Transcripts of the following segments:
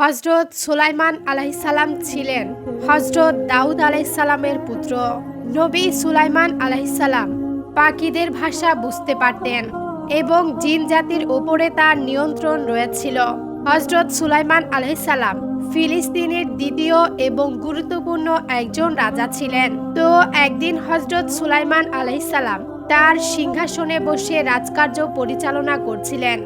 হজরত সুলাইমান আলাহিসাল্লাম ছিলেন হজরত দাউদ আলাইসাল্লামের পুত্র। নবী সুলাইমান আলাহিসাল্লাম পাখিদের ভাষা বুঝতে পারতেন এবং জিন জাতির উপরে তার নিয়ন্ত্রণ রয়েছিল। হজরত সুলাইমান আলাইসাল্লাম ফিলিস্তিনের দ্বিতীয় এবং গুরুত্বপূর্ণ একজন রাজা ছিলেন। তো একদিন হজরত সুলাইমান আলাইসাল্লাম তার সিংহাসনে বসে রাজকার্য পরিচালনা করছিলেন।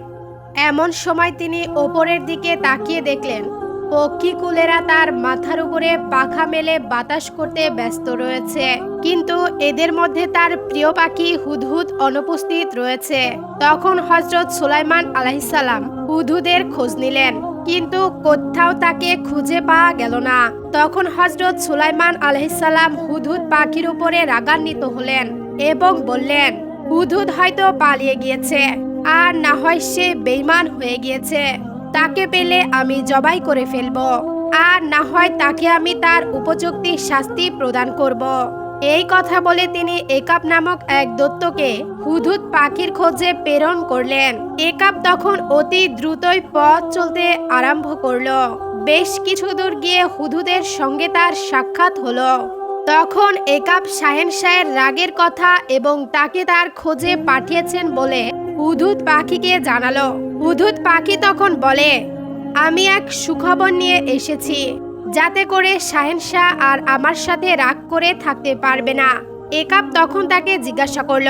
এমন সময় তিনি ওপরের দিকে তাকিয়ে দেখলেন পক্ষীকুলেরা তার মাথার উপরে পাখা মেলে বাতাস করতে ব্যস্ত রয়েছে। কিন্তু এদের মধ্যে তার প্রিয় পাখি হুদহুদ অনুপস্থিত রয়েছে। তখন হজরত সুলাইমান আলাহিসাল্লাম হুদহুদের খোঁজ নিলেন, কিন্তু কোথাও তাকে খুঁজে পাওয়া গেল না। তখন হজরত সুলাইমান আলহিসাল্লাম হুদহুদ পাখির উপরে রাগান্বিত হলেন এবং বললেন, হুদহুদ হয়তো পালিয়ে গিয়েছে। আর না হয় সে বেইমান হয়ে গিয়েছে। তাকে পেলে আমি জবাই করে ফেলব। আর না হয় তাকে আমি তার উপযুক্ত শাস্তি প্রদান করব। এই কথা বলে তিনি একাপ নামক এক দত্তকে হুদুদ পাখির খোঁজে প্রেরণ করলেন। একাপ তখন অতি দ্রুতই পথ চলতে আরম্ভ করল। বেশ কিছু দূর গিয়ে হুদুদের সঙ্গে তার সাক্ষাৎ হলো। তখন একাপ শাহেন শাহের রাগের কথা এবং তাকে তার খোঁজে পাঠিয়েছেন বলে হুদুদ পাখিকে জানালো। হুদুদ পাখি তখন বলে, আমি এক সুখবর নিয়ে এসেছি, যাতে করে শাহেন শাহ আর আমার সাথে রাগ করে থাকতে পারবে না। একাপ তখন তাকে জিজ্ঞাসা করল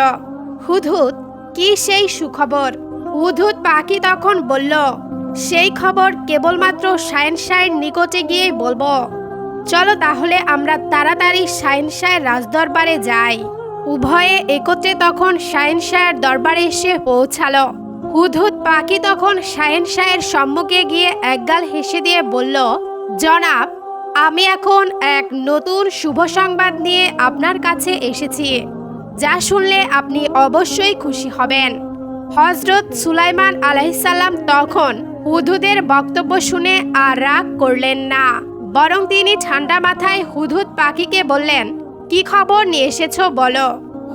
হুদহুদ কি সেই সুখবর? হুদহুদ পাখি তখন বলল, সেই খবর কেবলমাত্র শাহেন শাহের নিকটে গিয়ে বলব। চলো তাহলে আমরা তাড়াতাড়ি শাহিন শাহের রাজদরবারে যাই। উভয়ে একত্রে তখন শাহিন শাহের দরবারে এসে পৌঁছালো। হুদহুদ পাখি তখন শাহিন শাহের সম্মুখে গিয়ে একগাল হেসে দিয়ে বলল, জনাব, আমি এখন এক নতুন শুভ সংবাদ নিয়ে আপনার কাছে এসেছি, যা শুনলে আপনি অবশ্যই খুশি হবেন। হজরত সুলাইমান আলাইসাল্লাম তখন হুদহুদের বক্তব্য শুনে আর রাগ করলেন না, বরং তিনি ঠান্ডা মাথায় হুদহুদ পাখিকে বললেন কি খবর নিয়ে এসেছ বলো?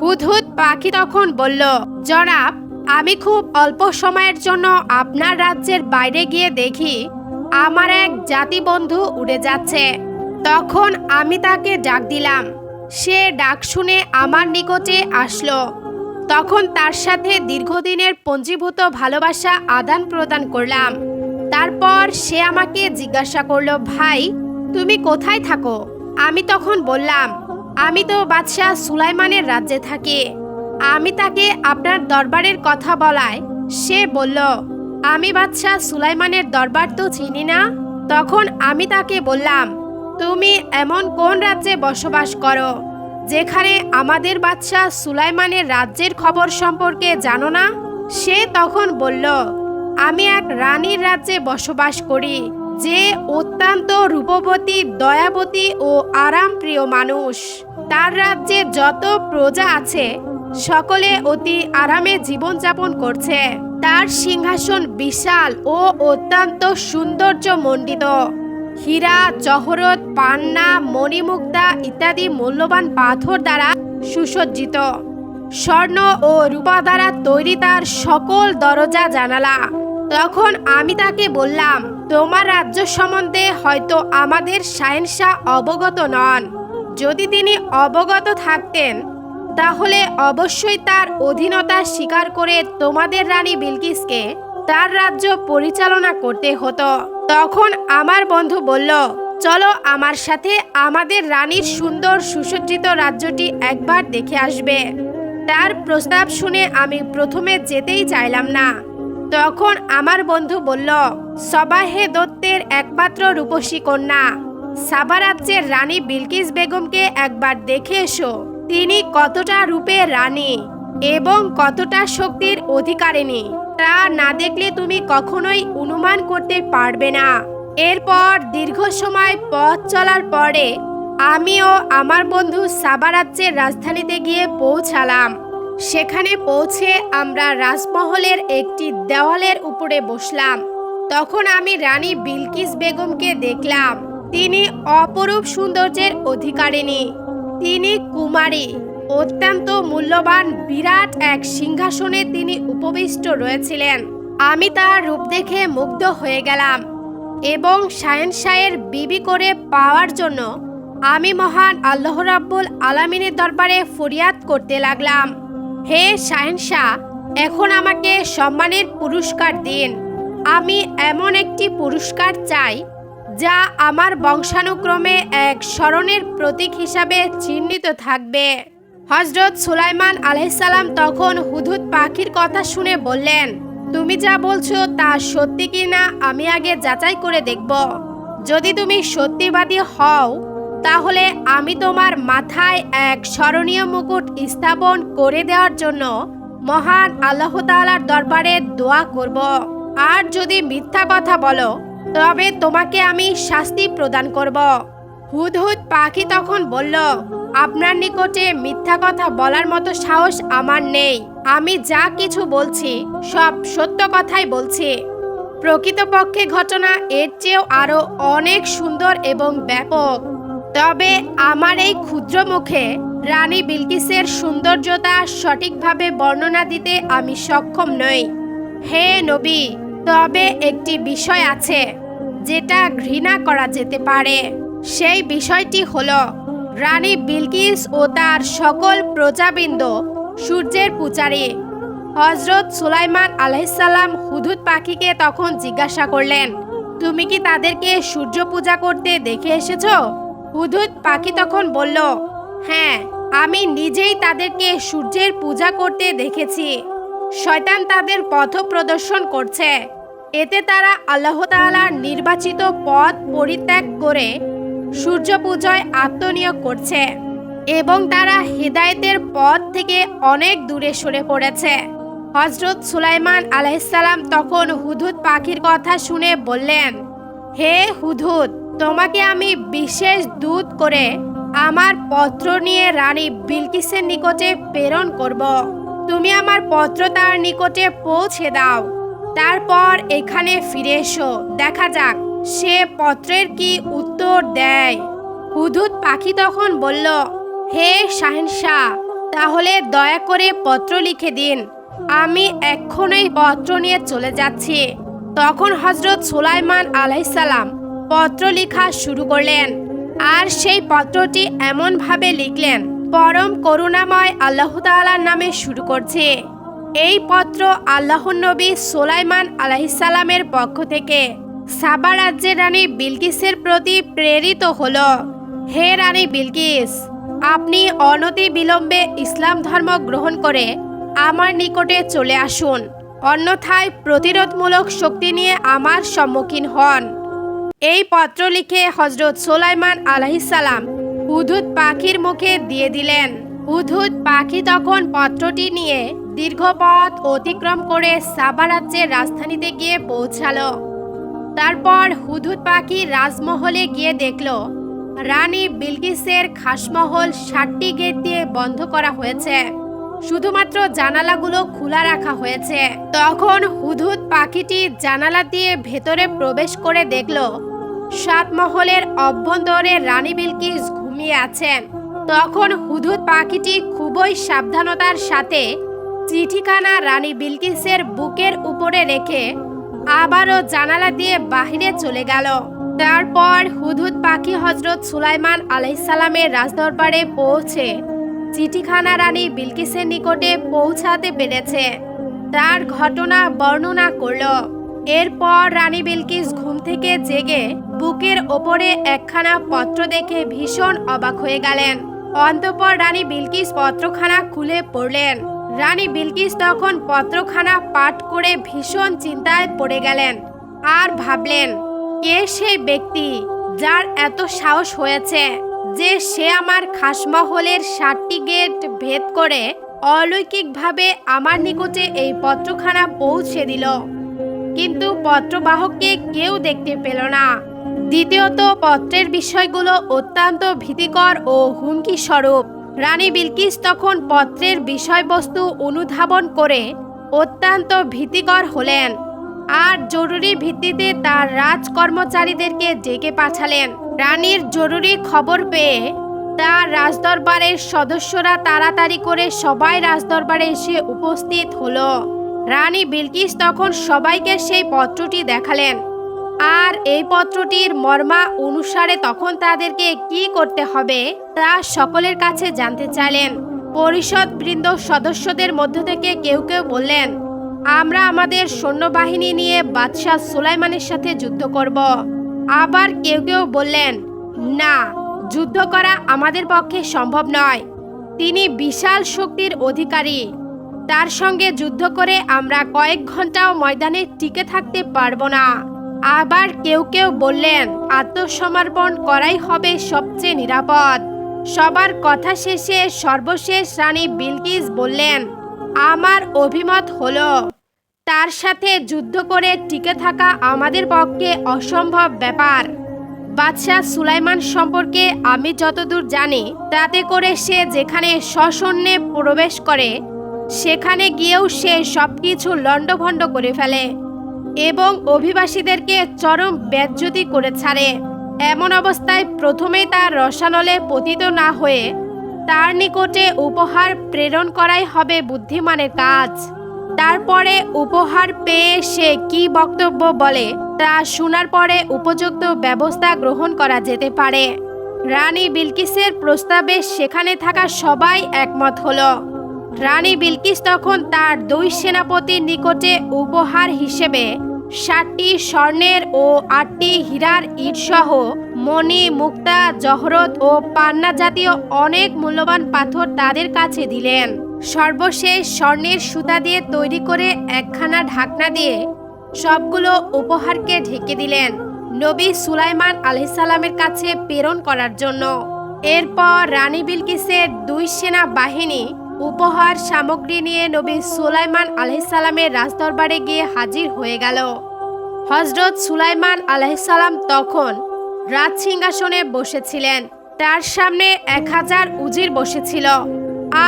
হুদহুদ পাখি তখন বলল, জনাব, আমি খুব অল্প সময়ের জন্য আপনার রাজ্যের বাইরে গিয়ে দেখি, আমার এক জাতি বন্ধু উড়ে যাচ্ছে। তখন আমি তাকে ডাক দিলাম। সে ডাক শুনে আমার নিকটে আসলো। তখন তার সাথে দীর্ঘদিনের পঞ্জীভূত ভালোবাসা আদান প্রদান করলাম। তারপর সে আমাকে জিজ্ঞাসা করল, ভাই, তুমি কোথায় থাকো? আমি তখন বললাম আমি তো বাদশাহ সুলাইমানের রাজ্যে থাকি। আমি তাকে আপনার দরবারের কথা বলায় সে বলল, আমি বাদশাহ সুলাইমানের দরবার তো চিনি না। তখন আমি তাকে বললাম, তুমি এমন কোন রাজ্যে বসবাস করো, যেখানে আমাদের বাদশাহ সুলাইমানের রাজ্যের খবর সম্পর্কে জানো না? সে তখন বলল, আমি এক রানীর রাজ্যে বসবাস করি, যে অত্যন্ত রূপবতী, দয়াবতী ও আরামপ্রিয় মানুষ। তার রাজ্যে যত প্রজা আছে, সকলে অতি আরামে জীবনযাপন করছে। তার সিংহাসন বিশাল ও অত্যন্ত সৌন্দর্য মণ্ডিত হীরা, জহরত, পান্না, মণিমুক্তা ইত্যাদি মূল্যবান পাথর দ্বারা সুসজ্জিত। স্বর্ণ ও রূপা দ্বারা তৈরি তার সকল দরজা জানালা। তখন আমি তাকে বললাম, তোমার রাজ্য সম্বন্ধে হয়তো আমাদের শাহেনশাহ অবগত নন। যদি তিনি অবগত থাকতেন, তাহলে অবশ্যই তার অধীনতা স্বীকার করে তোমাদের রানী বিলকিসকে তার রাজ্য পরিচালনা করতে হতো। তখন আমার বন্ধু বলল, চলো আমার সাথে আমাদের রানীর সুন্দর সুসজ্জিত রাজ্যটি একবার দেখে আসবে। তার প্রস্তাব শুনে আমি প্রথমে যেতেই চাইলাম না। তখন আমার বন্ধু বলল সবাহে দত্তের একমাত্র রূপসী কন্যা সাবা রাজ্যের রানী বিলকিস বেগমকে একবার দেখে এসো। তিনি কতটা রূপে রানী এবং কতটা শক্তির অধিকারিণী, তা না দেখলে তুমি কখনোই অনুমান করতে পারবে না। এরপর দীর্ঘ সময় পথ চলার পরে আমিও আমার বন্ধু সাবা রাজ্যের রাজধানীতে গিয়ে পৌঁছালাম। সেখানে পৌঁছে আমরা রাজমহলের একটি দেওয়ালের উপরে বসলাম। তখন আমি রানী বিলকিস বেগমকে দেখলাম। তিনি অপরূপ সৌন্দর্যের অধিকারিণী। তিনি কুমারী, অত্যন্ত মূল্যবান, বিরাট এক সিংহাসনে তিনি উপবিষ্ট রয়েছিলেন। আমি তার রূপ দেখে মুগ্ধ হয়ে গেলাম এবং শাহেনশাহের বিবি করে পাওয়ার জন্য আমি মহান আল্লাহ রাব্বুল আলামিনের দরবারে ফরিয়াদ করতে লাগলাম। হে শাহেনশাহ এখন আমাকে সম্মানের পুরস্কার দিন। আমি এমন একটি পুরস্কার চাই যা আমার বংশানুক্রমে এক স্মরণের প্রতীক হিসাবে চিহ্নিত থাকবে। হজরত সুলাইমান আলাইসাল্লাম তখন হুদুদ পাখির কথা শুনে বললেন, তুমি যা বলছো তা সত্যি কি না আমি আগে যাচাই করে দেখব। যদি তুমি সত্যিবাদী হও, তাহলে আমি তোমার মাথায় এক স্মরণীয় মুকুট স্থাপন করে দেওয়ার জন্য মহান আল্লাহ তাআলার দরবারে দোয়া করব। আর যদি মিথ্যা কথা বলো তবে তোমাকে আমি শাস্তি প্রদান করব। হুদহুদ পাখি তখন বলল, আপনার নিকটে মিথ্যা কথা বলার মতো সাহস আমার নেই। আমি যা কিছু বলছি, সব সত্য কথাই বলছি। প্রকৃতপক্ষে ঘটনা এর চেয়েও আরও অনেক সুন্দর এবং ব্যাপক। তবে আমার এই ক্ষুদ্র মুখে রানী বিলকিসের সৌন্দর্যতা সঠিকভাবে বর্ণনা দিতে আমি সক্ষম নই। হে নবী, তবে একটি বিষয় আছে। যেটা ঘৃণা করা যেতে পারে। সেই বিষয়টি হলো, রানী বিলকিস ও তার সকল প্রজাবৃন্দ, সূর্যের পূজারী। হজরত সুলাইমান আলাইসাল্লাম হুদুদ পাখিকে তখন জিজ্ঞাসা করলেন, তুমি কি তাদেরকে সূর্য পূজা করতে দেখে এসেছ? হুদুদ পাখি তখন বলল হ্যাঁ আমি নিজেই তাদেরকে সূর্যের পূজা করতে দেখেছি। শয়তান তাদের পথ প্রদর্শন করছে। এতে তারা আল্লাহ তাআলার নির্বাচিত পদ পরিত্যাগ করে সূর্য পূজায় আত্মনিয়োগ করছে এবং তারা হৃদায়তের পথ থেকে অনেক দূরে সরে পড়েছে। হজরত সুলাইমান আলাইসাল্লাম তখন হুদুদ পাখির কথা শুনে বললেন, হে হুদুদ, তোমাকে আমি বিশেষ দূত করে আমার পত্র নিয়ে রানী বিলকিসের নিকটে প্রেরণ করব। তুমি আমার পত্র তার নিকটে পৌঁছে দাও। তারপর এখানে ফিরে এসো। দেখা যাক, সে পত্রের কি উত্তর দেয়। হুদুদ পাখি তখন বলল, হে শাহেনশাহ তাহলে দয়া করে পত্র লিখে দিন। আমি এক্ষুনি পত্র নিয়ে চলে যাচ্ছি। তখন হজরত সুলাইমান আলাইসাল্লাম পত্র লেখা শুরু করলেন। আর সেই পত্রটি এমনভাবে লিখলেন, পরম করুণাময় আল্লাহ তাআলার নামে শুরু করছে। এই পত্র আল্লাহর নবী সোলাইমান আলাইসাল্লামের পক্ষ থেকে। সাবা রাজ্যের রানী বিলকিসের প্রতি প্রেরিত হলো। হে রানী বিলকিস, আপনি অনতি বিলম্বে ইসলাম ধর্ম গ্রহণ করে আমার নিকটে চলে আসুন। অন্যথায় প্রতিরোধমূলক শক্তি নিয়ে আমার সম্মুখীন হন। এই পত্র লিখে হজরত সোলাইমান আলাহিসাল্লাম উধুত পাখির মুখে দিয়ে দিলেন। উধুত পাখি তখন পত্রটি নিয়ে দীর্ঘ পথ অতিক্রম করে সাবা রাজ্যের রাজধানীতে গিয়ে পৌঁছালো। তারপর হুদহুদ পাখি রাজমহলে গিয়ে দেখল, রানী বিলকিসের খাসমহল ষাটটি গেট দিয়ে বন্ধ করা হয়েছে। শুধুমাত্র জানালাগুলো খোলা রাখা হয়েছে। তখন হুদহুদ পাখিটি জানালা দিয়ে ভেতরে প্রবেশ করে দেখল, সাত মহলের অভ্যন্তরে রানী বিলকিস ঘুমিয়ে আছেন। তখন হুদহুদ পাখিটি খুবই সাবধানতার সাথে চিঠিখানা রানী বিলকিসের বুকের উপরে রেখে আবারও জানালা দিয়ে বাহিরে চলে গেল। তারপর হুদহুদ পাখি হজরত সুলাইমান আলাইসাল্লামের রাজদরবারে পৌঁছে চিঠিখানা রানী বিলকিসের নিকটে পৌঁছাতে পেরেছে। তার ঘটনা বর্ণনা করল। এরপর রানী বিলকিস ঘুম থেকে জেগে বুকের ওপরে একখানা পত্র দেখে ভীষণ অবাক হয়ে গেলেন। অন্তপর রানী বিলকিস পত্রখানা খুলে পড়লেন। রানী বিলকিস তখন পত্রখানা পাঠ করে ভীষণ চিন্তায় পড়ে গেলেন আর ভাবলেন কে সেই ব্যক্তি যার এত সাহস হয়েছে যে সে আমার খাসমহলের ষাটটি গেট ভেদ করে অলৌকিকভাবে আমার নিকটে এই পত্রখানা পৌঁছে দিল। কিন্তু পত্রবাহককে কেউ দেখতে পেল না। দ্বিতীয়ত, পত্রের বিষয়গুলো অত্যন্ত ভীতিকর ও হুমকি স্বরূপ রানী বিলকিস তখন পত্রের বিষয়বস্তু অনুধাবন করে অত্যন্ত ভীতিকর হলেন আর জরুরি ভিত্তিতে তার রাজ কর্মচারীদেরকে ডেকে পাঠালেন। রানীর জরুরি খবর পেয়ে তার রাজদরবারের সদস্যরা তাড়াতাড়ি করে সবাই রাজদরবারে এসে উপস্থিত হলো। রানী বিলকিস তখন সবাইকে সেই পত্রটি দেখালেন। আর এই পত্রটির মর্মা অনুসারে তখন তাদেরকে কি করতে হবে, তা সকলের কাছে জানতে চাইলেন। পরিষদ বৃন্দ সদস্যদের মধ্য থেকে কেউ কেউ বললেন, আমরা আমাদের সৈন্যবাহিনী নিয়ে বাদশাহ সুলাইমানের সাথে যুদ্ধ করব। আবার কেউ কেউ বললেন, না, যুদ্ধ করা আমাদের পক্ষে সম্ভব নয়। তিনি বিশাল শক্তির অধিকারী। তার সঙ্গে যুদ্ধ করে আমরা কয়েক ঘন্টাও ময়দানে টিকে থাকতে পারব না। আবার কেউ কেউ বললেন, আত্মসমর্পণ করাই হবে সবচেয়ে নিরাপদ। সবার কথা শেষে সর্বশেষ রানী বিলকিস বললেন, আমার অভিমত হলো, তার সাথে যুদ্ধ করে টিকে থাকা আমাদের পক্ষে অসম্ভব ব্যাপার। বাদশাহ সুলাইমান সম্পর্কে আমি যতদূর জানি, তাতে করে সে যেখানে সশন্যে প্রবেশ করে, সেখানে গিয়েও সে সবকিছু লণ্ডভণ্ড করে ফেলে। এবং অভিবাসীদেরকে চরম ব্যাজ্যতি করে ছাড়ে। এমন অবস্থায় প্রথমেই তার রসানলে পতিত না হয়ে তার নিকটে উপহার প্রেরণ করাই হবে বুদ্ধিমানের কাজ। তারপরে উপহার পেয়ে সে কি বক্তব্য বলে তা শোনার পরে উপযুক্ত ব্যবস্থা গ্রহণ করা যেতে পারে। রানী বিলকিসের প্রস্তাবে সেখানে থাকা সবাই একমত হলো। রানী বিলকিস তখন তার দুই সেনাপতির নিকটে উপহার হিসেবে ষাটটি স্বর্ণের ও আটটি হীরার ইটসহ মণি, মুক্তা, জহরত ও পান্না জাতীয় অনেক মূল্যবান পাথর তাদের কাছে দিলেন। সর্বশেষ স্বর্ণের সুতা দিয়ে তৈরি করে একখানা ঢাকনা দিয়ে সবগুলো উপহারকে ঢেকে দিলেন নবী সুলাইমান আলহিসাল্লামের কাছে প্রেরণ করার জন্য। এরপর রানী বিলকিসের দুই সেনা বাহিনী উপহার সামগ্রী নিয়ে নবী সুলাইমান আলহিসাল্লামের রাজদরবারে গিয়ে হাজির হয়ে গেল। হজরত সুলাইমান আলহিসাল্লাম তখন রাজ সিংহাসনে বসেছিলেন। তার সামনে এক হাজার উজির বসেছিল।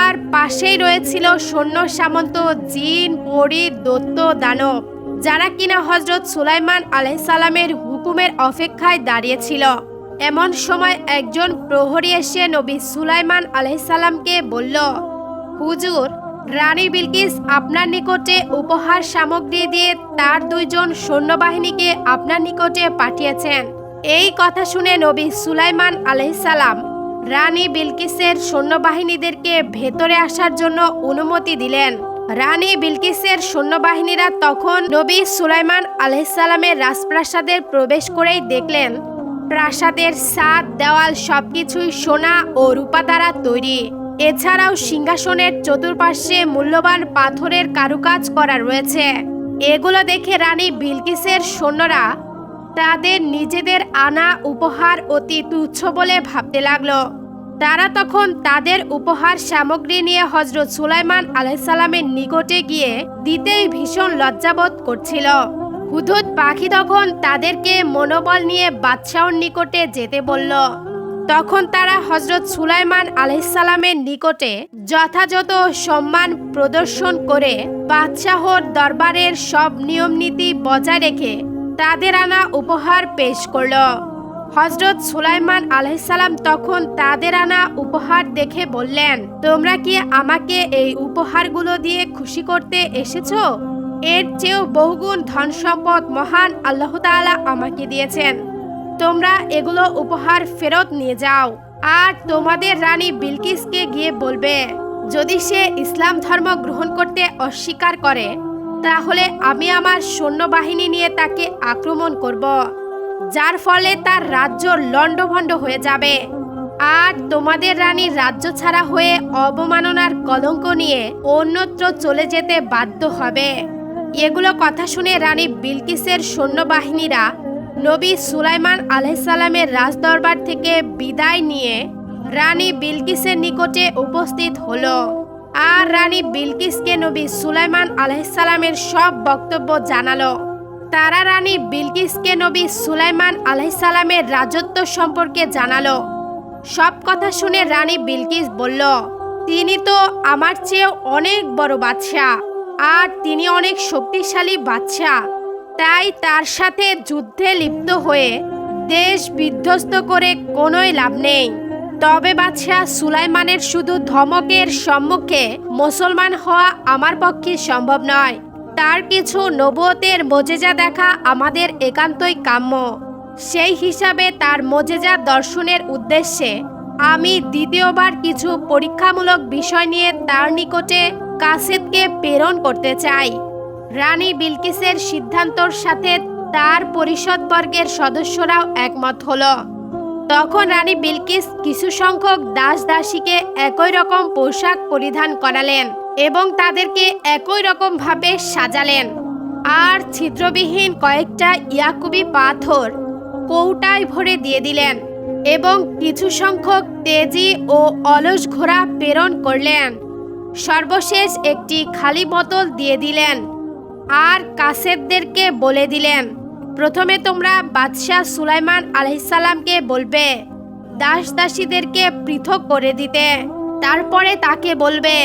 আর পাশেই রয়েছিল সৈন্য, সামন্ত, জিন, পরি দত্ত দানব, যারা কিনা হজরত সুলাইমান আলহিসাল্লামের হুকুমের অপেক্ষায় দাঁড়িয়েছিল। এমন সময় একজন প্রহরী এসে নবী সুলাইমান আলহিসাল্লামকে বলল হুজুর, রানী বিলকিস আপনার নিকটে উপহার সামগ্রী দিয়ে তার দুইজন সৈন্যবাহিনীকে আপনার নিকটে পাঠিয়েছেন। এই কথা শুনে নবী সুলাইমান আলহিসাল্লাম রানী বিলকিসের সৈন্যবাহিনীদেরকে ভেতরে আসার জন্য অনুমতি দিলেন। রানী বিলকিসের সৈন্যবাহিনীরা তখন নবী সুলাইমান আলহিসাল্লামের রাজপ্রাসাদের প্রবেশ করেই দেখলেন, প্রাসাদের সাদ, দেওয়াল সবকিছুই সোনা ও রূপা দ্বারা তৈরি। এছাড়াও সিংহাসনের চতুর্পাশে মূল্যবান পাথরের কারুকাজ করা রয়েছে। এগুলো দেখে রানী বিলকিসের সৈন্যরা তাদের নিজেদের আনা উপহার অতি তুচ্ছ বলে ভাবতে লাগল। তারা তখন তাদের উপহার সামগ্রী নিয়ে হজরত সুলাইমান আলাইসাল্লামের নিকটে গিয়ে দিতেই ভীষণ লজ্জাবোধ করছিল। হুদুদ পাখি তখন তাদেরকে মনোবল নিয়ে বাদশাহর নিকটে যেতে বলল। তখন তারা হজরত সুলাইমান আলহিসাল্লামের নিকটে যথাযথ সম্মান প্রদর্শন করে বাদশাহর দরবারের সব নিয়ম নীতি বজায় রেখে তাদের আনা উপহার পেশ করল। হজরত সুলাইমান আলহিসাল্লাম তখন তাদের আনা উপহার দেখে বললেন, তোমরা কি আমাকে এই উপহারগুলো দিয়ে খুশি করতে এসেছ? এর চেয়েও বহুগুণ ধন সম্পদ মহান আল্লাহতাআলা আমাকে দিয়েছেন। তোমরা এগুলো উপহার ফেরত নিয়ে যাও। আর তোমাদের রানী বিলকিসকে গিয়ে বলবে, যদি সে ইসলাম ধর্ম গ্রহণ করতে অস্বীকার করে, তাহলে আমি আমার সৈন্যবাহিনী নিয়ে তাকে আক্রমণ করব, যার ফলে তার রাজ্য লণ্ডভণ্ড হয়ে যাবে। আর তোমাদের রানী রাজ্য ছাড়া হয়ে অবমাননার কলঙ্ক নিয়ে অন্যত্র চলে যেতে বাধ্য হবে। এগুলো কথা শুনে রানী বিলকিসের সৈন্যবাহিনীরা নবী সুলাইমান আলাইসাল্লামের রাজদরবার থেকে বিদায় নিয়ে রানী বিলকিসের নিকটে উপস্থিত হল। আর রানী বিলকিসকে নবী সুলাইমান আলাইসাল্লামের সব বক্তব্য জানালো। তারা রানী বিলকিসকে নবী সুলাইমান আলাইসাল্লামের রাজত্ব সম্পর্কে জানালো। সব কথা শুনে রানী বিলকিস বলল, তিনি তো আমার চেয়েও অনেক বড় বাদশাহ, আর তিনি অনেক শক্তিশালী বাদশাহ। তাই তার সাথে যুদ্ধে লিপ্ত হয়ে দেশ বিধ্বস্ত করে কোনোই লাভ নেই। তবে বাদশাহ সুলাইমানের শুধু ধমকের সম্মুখে মুসলমান হওয়া আমার পক্ষে সম্ভব নয়। তার কিছু নবতের মজেজা দেখা আমাদের একান্তই কাম্য। সেই হিসাবে তার মজেজা দর্শনের উদ্দেশ্যে আমি দ্বিতীয়বার কিছু পরীক্ষামূলক বিষয় নিয়ে তার নিকটে কাসেদকে প্রেরণ করতে চাই। রানী বিলকিসের সিদ্ধান্তর সাথে তার পরিষদবর্গের সদস্যরাও একমত হলো। তখন রানী বিলকিস কিছু সংখ্যক দাস দাসীকে একই রকম পোশাক পরিধান করালেন এবং তাদেরকে একই রকম ভাবে সাজালেন। আর ছিদ্রবিহীন কয়েকটা ইয়াকুবি পাথর কৌটায় ভরে দিয়ে দিলেন এবং কিছু সংখ্যক তেজি ও অলস ঘোড়া প্রেরণ করলেন। সর্বশেষ একটি খালি বোতল দিয়ে দিলেন আর কাসেদদেরকে বলে দিলেন, প্রথমে তোমরা বাদশাহ সুলাইমান আলহিসাল্লামকে বলবে দাস দাসীদেরকে পৃথক করে দিতে। তারপরে তাকে বলবে,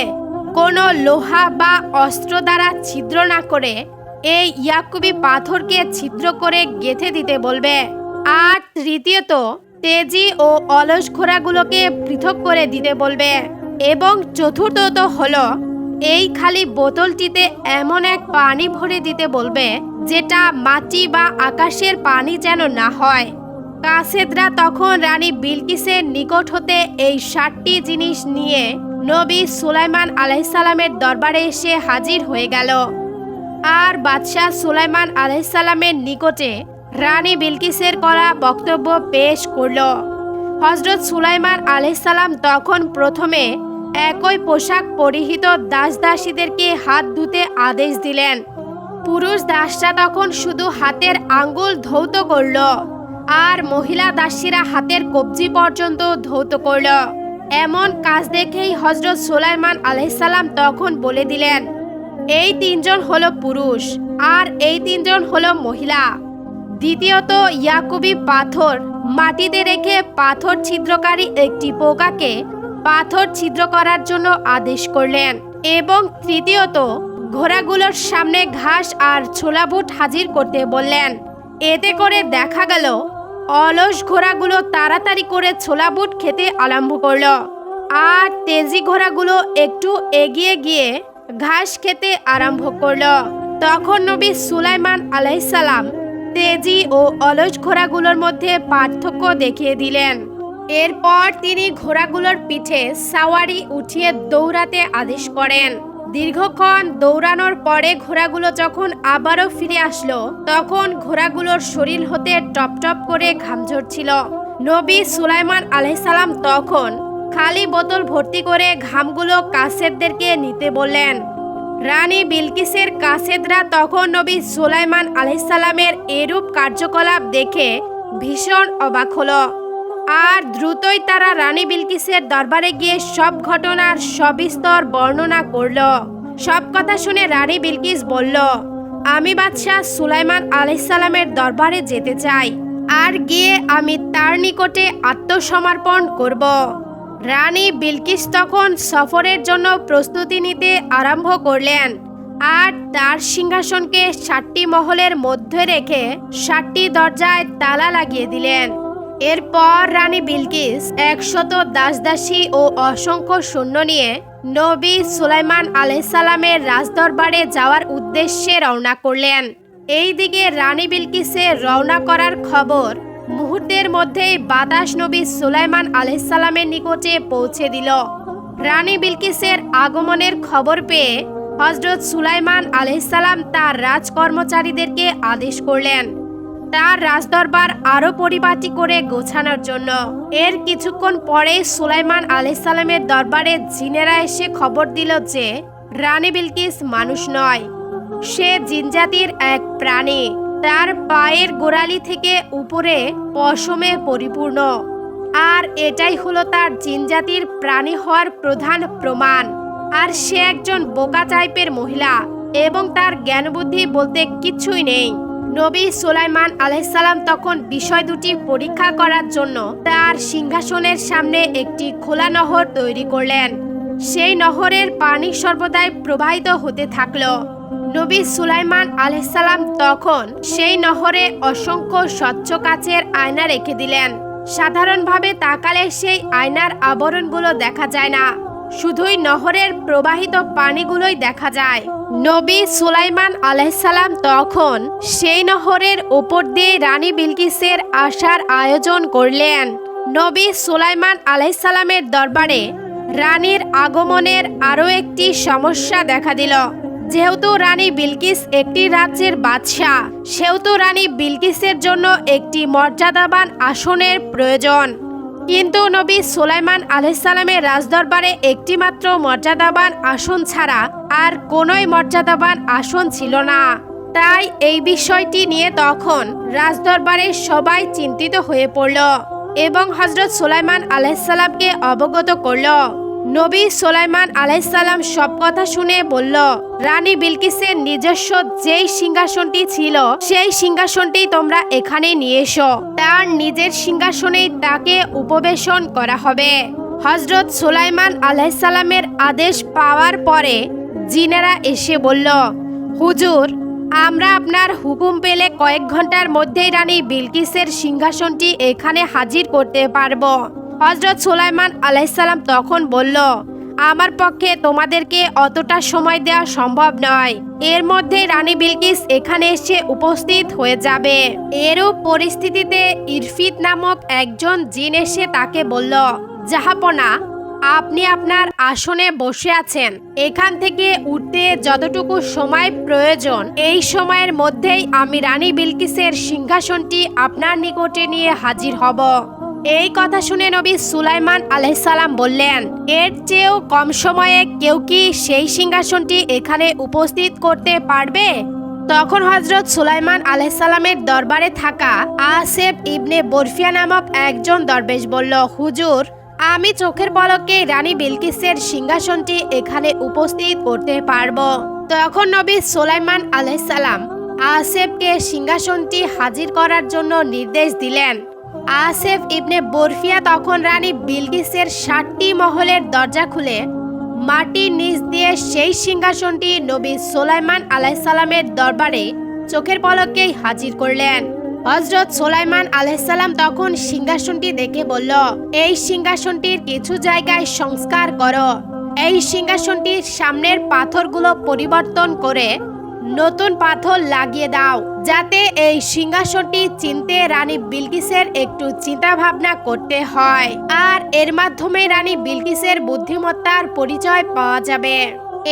কোনো লোহা বা অস্ত্র দ্বারা ছিদ্র না করে এই ইয়াকুবি পাথরকে ছিদ্র করে গেথে দিতে বলবে। আর তৃতীয়ত, তেজি ও অলস ঘোড়াগুলোকে পৃথক করে দিতে বলবে। এবং চতুর্থত হলো এই খালি বোতলটিতে এমন এক পানি ভরে দিতে বলবে, যেটা মাটি বা আকাশের পানি যেন না হয়। কাসেদরা তখন রানী বিলকিসের নিকট হতে এই ষাটটি জিনিস নিয়ে নবী সুলাইমান আলাইসাল্লামের দরবারে এসে হাজির হয়ে গেল। আর বাদশাহ সুলাইমান আলাইসাল্লামের নিকটে রানী বিলকিসের করা বক্তব্য পেশ করল। হজরত সুলাইমান আলাইসাল্লাম তখন প্রথমে একই পোশাক পরিহিত দাস দাসীদেরকে হাত ধুতে আদেশ দিলেন। পুরুষ দাসরা তখন শুধু হাতের আঙ্গুল ধৌত করল, আর মহিলা দাসীরা হাতের কবজি পর্যন্ত ধৌত করল। এমন কাজ দেখেই হজরত সোলাইমান আলাইসাল্লাম তখন বলে দিলেন, এই তিনজন হলো পুরুষ, আর এই তিনজন হলো মহিলা। দ্বিতীয়ত, ইয়াকুবি পাথর, মাটিতে রেখে পাথর ছিদ্রকারী একটি পোকাকে পাথর ছিদ্র করার জন্য আদেশ করলেন এবং তৃতীয়ত ঘোড়াগুলোর সামনে ঘাস আর ছোলা বুট হাজির করতে বললেন। এতে করে দেখা গেল, অলস ঘোড়াগুলো তাড়াতাড়ি করে ছোলা বুট খেতে আরম্ভ করল। আর তেজি ঘোড়াগুলো একটু এগিয়ে গিয়ে ঘাস খেতে আরম্ভ করল। তখন নবী সুলাইমান আলাইসালাম তেজি ও অলস ঘোড়াগুলোর মধ্যে পার্থক্য দেখিয়ে দিলেন। এরপর তিনি ঘোড়াগুলোর পিঠে সাওয়ারি উঠিয়ে দৌড়াতে আদেশ করেন। দীর্ঘক্ষণ দৌড়ানোর পরে ঘোড়াগুলো যখন আবারও ফিরে আসলো, তখন ঘোড়াগুলোর শরীর হতে টপ টপ করে ঘাম ঝরছিল। নবী সুলাইমান আলাইসালাম তখন খালি বোতল ভর্তি করে ঘামগুলো কাসেদদেরকে নিতে বললেন। রানী বিলকিসের কাসেদরা তখন নবী সুলাইমান আলাইসাল্লামের এরূপ কার্যকলাপ দেখে ভীষণ অবাক হলো। আর দ্রুতই তারা রানী বিলকিসের দরবারে গিয়ে সব ঘটনার সবিস্তর বর্ণনা করল। সব কথা শুনে রানী বিলকিস বলল, আমি বাদশাহ সুলাইমান আলাইসাল্লামের দরবারে যেতে চাই, আর গিয়ে আমি তার নিকটে আত্মসমর্পণ করব। রানী বিলকিস তখন সফরের জন্য প্রস্তুতি নিতে আরম্ভ করলেন, আর তার সিংহাসনকে ষাটটি মহলের মধ্যে রেখে ষাটটি দরজায় তালা লাগিয়ে দিলেন। এরপর রানী বিলকিস একশত দাসদাসী ও অসংখ্য সৈন্য নিয়ে নবী সুলাইমান আলাইসাল্লামের রাজদরবারে যাওয়ার উদ্দেশ্যে রওনা করলেন। এইদিকে রানী বিলকিসের রওনা করার খবর মুহূর্তের মধ্যেই বাতাস নবী সুলাইমান আলাইসাল্লামের নিকটে পৌঁছে দিল। রানী বিলকিসের আগমনের খবর পেয়ে হজরত সুলাইমান আলাইসাল্লাম তার রাজকর্মচারীদেরকে আদেশ করলেন। তার রাজদরবার আরও পরিপাটি করে গোছানোর জন্য। এর কিছুক্ষণ পরে সুলাইমান আলাইসাল্লামের দরবারে জিনেরা এসে খবর দিল যে, রানী বিলকিস মানুষ নয়। সে জিনজাতির এক প্রাণী। তার পায়ের গোড়ালি থেকে উপরে পশমে পরিপূর্ণ। আর এটাই হলো তার জিনজাতির প্রাণী হওয়ার প্রধান প্রমাণ। আর সে একজন বোকা টাইপের মহিলা এবং তার জ্ঞানবুদ্ধি বলতে কিছুই নেই। নবী সুলাইমান আলাইসাল্লাম তখন বিষয় দুটি পরীক্ষা করার জন্য তার সিংহাসনের সামনে একটি খোলা নহর তৈরি করলেন। সেই নহরের পানি সর্বদাই প্রবাহিত হতে থাকল। নবী সুলাইমান আলাইসাল্লাম তখন সেই নহরে অসংখ্য স্বচ্ছ কাচের আয়না রেখে দিলেন। সাধারণভাবে তাকালে সেই আয়নার আবরণগুলো দেখা যায় না। শুধুই নহরের প্রবাহিত পানিগুলোই দেখা যায়। নবী সুলাইমান আলাইসাল্লাম তখন সেই নহরের উপর দিয়ে রানী বিলকিসের আসার আয়োজন করলেন। নবী সুলাইমান আলাইসাল্লামের দরবারে রানীর আগমনের আরও একটি সমস্যা দেখা দিল। যেহেতু রানী বিলকিস একটি রাজ্যের বাদশাহ, সেহেতু রানী বিলকিসের জন্য একটি মর্যাদাবান আসনের প্রয়োজন। কিন্তু নবী সুলাইমান আলাইসালামের রাজদরবারে একটিমাত্র মর্যাদাবান আসন ছাড়া আর কোনোই মর্যাদাবান আসন ছিল না। তাই এই বিষয়টি নিয়ে তখন রাজদরবারে সবাই চিন্তিত হয়ে পড়ল এবং হজরত সুলাইমান আলাইসাল্লামকে অবগত করল। নবী সোলাইমান আলাইসাল্লাম সব কথা শুনে বলল, রানী বিলকিসের নিজস্ব যেই সিংহাসনটি ছিল, সেই সিংহাসনটি তোমরা এখানে নিয়ে এসো। তার নিজের সিংহাসনেই তাকে উপবেশন করা হবে। হজরত সোলাইমান আলাইসাল্লামের আদেশ পাওয়ার পরে জিনেরা এসে বলল, হুজুর, আমরা আপনার হুকুম পেলে কয়েক ঘণ্টার মধ্যেই রানী বিলকিসের সিংহাসনটি এখানে হাজির করতে পারব। হজরত সুলাইমান আলাইসাল্লাম তখন বলল, আমার পক্ষে তোমাদেরকে অতটা সময় দেওয়া সম্ভব নয়। এর মধ্যে রানী বিলকিস এখানে এসে উপস্থিত হয়ে যাবে। এরূপ পরিস্থিতিতে ইরফিত নামক একজন জিন এসে তাকে বলল, জাহাপনা, আপনি আপনার আসনে বসে আছেন। এখান থেকে উঠতে যতটুকু সময় প্রয়োজন, এই সময়ের মধ্যেই আমি রানী বিলকিসের সিংহাসনটি আপনার নিকটে নিয়ে হাজির হব। এই কথা শুনে নবী সুলাইমান আলাইসাল্লাম বললেন, এর চেয়েও কম সময়ে কেউ কি সেই সিংহাসনটি এখানে উপস্থিত করতে পারবে? তখন হজরত সুলাইমান আলাইসাল্লামের দরবারে থাকা আসেফ ইবনে বরফিয়া নামক একজন দরবেশ বলল, হুজুর, আমি চোখের পলকে রানী বিলকিসের সিংহাসনটি এখানে উপস্থিত করতে পারব। তখন নবী সুলাইমান আলাইসাল্লাম আসেফকে সিংহাসনটি হাজির করার জন্য নির্দেশ দিলেন। আসেফ ইবনে বরফিয়া তখন রানী বিলকিসের ষাটটি মহলের দরজা খুলে মাটির নিচ দিয়ে সেই সিংহাসনটি নবী সোলাইমান আলাইসাল্লামের দরবারে চোখের পলকেই হাজির করলেন। হজরত সোলাইমান আলাইসাল্লাম তখন সিংহাসনটি দেখে বলল, এই সিংহাসনটির কিছু জায়গায় সংস্কার করো। এই সিংহাসনটির সামনের পাথরগুলো পরিবর্তন করে নতুন পাথর লাগিয়ে দাও। যাতে এই সিংহাসনটি চিনতে রানী বিলকিসের একটু চিন্তা ভাবনা করতে হয়। আর এর মাধ্যমে রানী বিলকিসের বুদ্ধিমত্তার পরিচয় পাওয়া যাবে।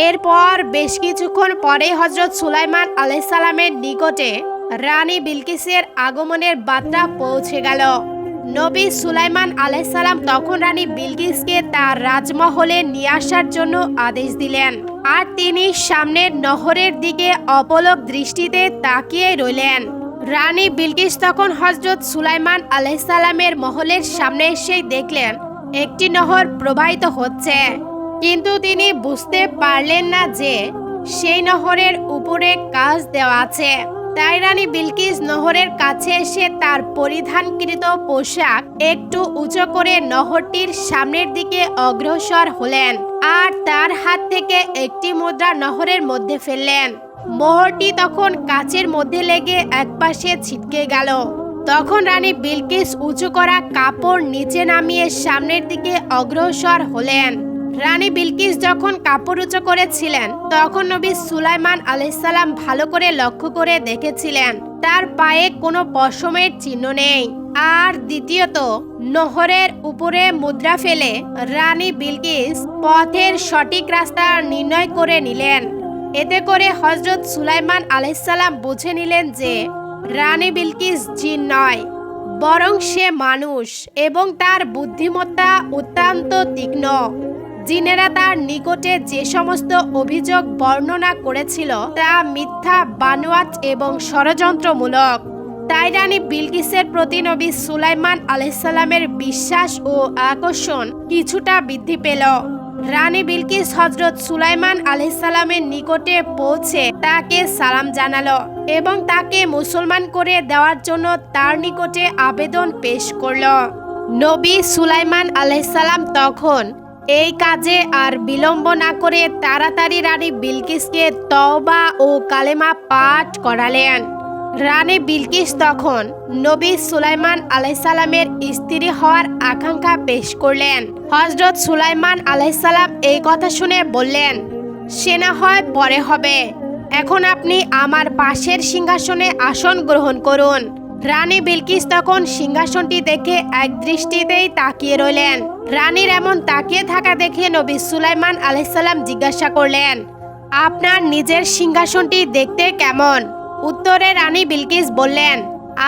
এরপর বেশ কিছুক্ষণ পরে হজরত সুলাইমান আলাইসালামের নিকটে রানী বিলকিসের আগমনের বার্তা পৌঁছে গেল। নবী সুলাইমান আলাইসাল্লাম তখন রানী বিলকিসকে তার রাজমহলে নিয়ে আসার জন্য আদেশ দিলেন। আর তিনি সামনের নহরের দিকে অপলক দৃষ্টিতে তাকিয়ে রইলেন। রানী বিলকিস তখন হজরত সুলাইমান আলাইসাল্লামের মহলের সামনে এসেই দেখলেন, একটি নহর প্রবাহিত হচ্ছে। কিন্তু তিনি বুঝতে পারলেন না যে সেই নহরের উপরে কাজ দেওয়া আছে। তাই রানী বিলকিস নহরের কাছে এসে তার পরিধানকৃত পোশাক একটু উঁচু করে নহরটির সামনের দিকে অগ্রসর হলেন আর তার হাত থেকে একটি মুদ্রা নহরের মধ্যে ফেললেন। মোহরটি তখন কাচের মধ্যে লেগে একপাশে ছিটকে গেল। তখন রানী বিলকিস উঁচু করা কাপড় নিচে নামিয়ে সামনের দিকে অগ্রসর হলেন। রানী বিলকিস যখন কাপড় উঁচু করেছিলেন, তখন নবী সুলাইমান আলাইসাল্লাম ভালো করে লক্ষ্য করে দেখেছিলেন, তার পায়ে কোনো পশমের চিহ্ন নেই। আর দ্বিতীয়ত, নহরের উপরে মুদ্রা ফেলে রানী বিলকিস পথের সঠিক রাস্তা নির্ণয় করে নিলেন। এতে করে হজরত সুলাইমান আলাইসাল্লাম বুঝে নিলেন যে, রানী বিলকিস জিন নয়, বরং সে মানুষ এবং তার বুদ্ধিমত্তা অত্যন্ত তীক্ষ্ণ। জিনেরা তার নিকটে যে সমস্ত অভিযোগ বর্ণনা করেছিল তা মিথ্যা, বানোয়াট এবং ষড়যন্ত্রমূলক। তাই রানী বিলকিসের প্রতি নবী সুলাইমান আলাইসাল্লামের বিশ্বাস ও আকর্ষণ কিছুটা বৃদ্ধি পেল। রানী বিলকিস হজরত সুলাইমান আলাইসাল্লামের নিকটে পৌঁছে তাকে সালাম জানালো এবং তাকে মুসলমান করে দেওয়ার জন্য তার নিকটে আবেদন পেশ করল। নবী সুলাইমান আলাইসাল্লাম তখন এই কাজে আর বিলম্ব না করে তাড়াতাড়ি রানী বিলকিসকে তওবা ও কালেমা পাঠ করালেন। রানী বিলকিস তখন নবী সুলাইমান আলাইসাল্লামের স্ত্রী হওয়ার আকাঙ্ক্ষা পেশ করলেন। হজরত সুলাইমান আলাইসাল্লাম এই কথা শুনে বললেন, সে না হয় পরে হবে। এখন আপনি আমার পাশের সিংহাসনে আসন গ্রহণ করুন। রানী বিলকিস তখন সিংহাসনটি দেখে এক দৃষ্টিতেই তাকিয়ে রইলেন। রানীর এমন তাকিয়ে থাকা দেখে নবী সুলাইমান আলাইসাল্লাম জিজ্ঞাসা করলেন, আপনার নিজের সিংহাসনটি দেখতে কেমন? উত্তরে রানী বিলকিস বললেন,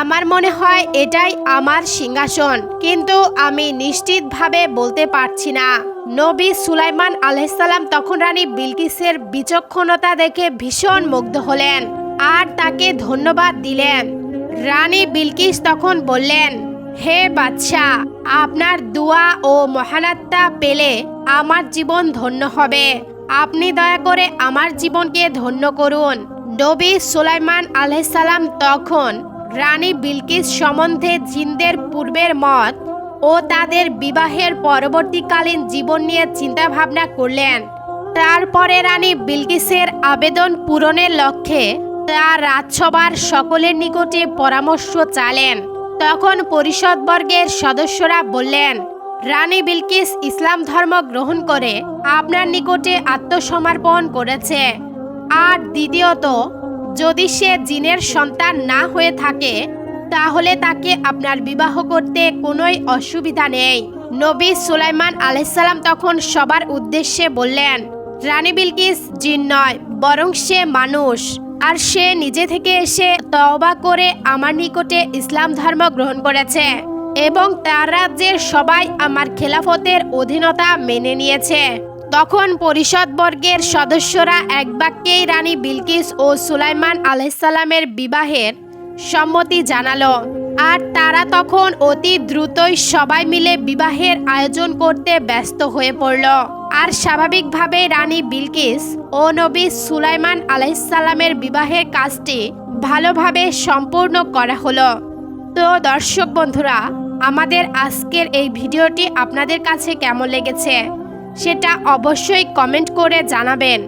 আমার মনে হয় এটাই আমার সিংহাসন, কিন্তু আমি নিশ্চিতভাবে বলতে পারছি না। নবী সুলাইমান আলাইসাল্লাম তখন রানী বিলকিসের বিচক্ষণতা দেখে ভীষণ মুগ্ধ হলেন আর তাকে ধন্যবাদ দিলেন। রানী বিলকিস তখন বললেন, হে বাদশাহ আপনার দোয়া ও মহানাত্মা পেলে আমার জীবন ধন্য হবে। আপনি দয়া করে আমার জীবনকে ধন্য করুন। নবী সুলাইমান আলাইসাল্লাম তখন রানী বিলকিস সম্বন্ধে জিনদের পূর্বের মত ও তাদের বিবাহের পরবর্তীকালীন জীবন নিয়ে চিন্তা ভাবনা করলেন। তারপরে রানী বিলকিসের আবেদন পূরণের লক্ষ্যে তার রাজসভার সকলের নিকটে পরামর্শ চালেন। তখন পরিষদবর্গের সদস্যরা বললেন, রানী বিলকিস ইসলাম ধর্ম গ্রহণ করে আপনার নিকটে আত্মসমর্পণ করেছে। আর দ্বিতীয়ত, যদি সে জিনের সন্তান না হয়ে থাকে, তাহলে তাকে আপনার বিবাহ করতে কোনোই অসুবিধা নেই। নবী সুলাইমান আলাইসাল্লাম তখন সবার উদ্দেশ্যে বললেন, রানী বিলকিস জিন নয়, বরং সে মানুষ। আর সে নিজে থেকে এসে তওবা করে আমার নিকটে ইসলাম ধর্ম গ্রহণ করেছে এবং তার রাজ্যের সবাই আমার খেলাফতের অধীনতা মেনে নিয়েছে। তখন পরিষদ বর্গের সদস্যরা এক বাক্যেই রানী বিলকিস ও সুলাইমান আলাইসাল্লামের বিবাহের সম্মতি জানালো। আর তারা তখন অতি দ্রুতই সবাই মিলে বিবাহের আয়োজন করতে ব্যস্ত হয়ে পড়ল। আর স্বাভাবিকভাবে রানী বিলকিস ও নবী সুলাইমান আলাইসাল্লামের বিবাহের কাজটি ভালোভাবে সম্পূর্ণ করা হলো। তো দর্শক বন্ধুরা, আমাদের আজকের এই ভিডিওটি আপনাদের কাছে কেমন লেগেছে সেটা অবশ্যই কমেন্ট করে জানাবেন।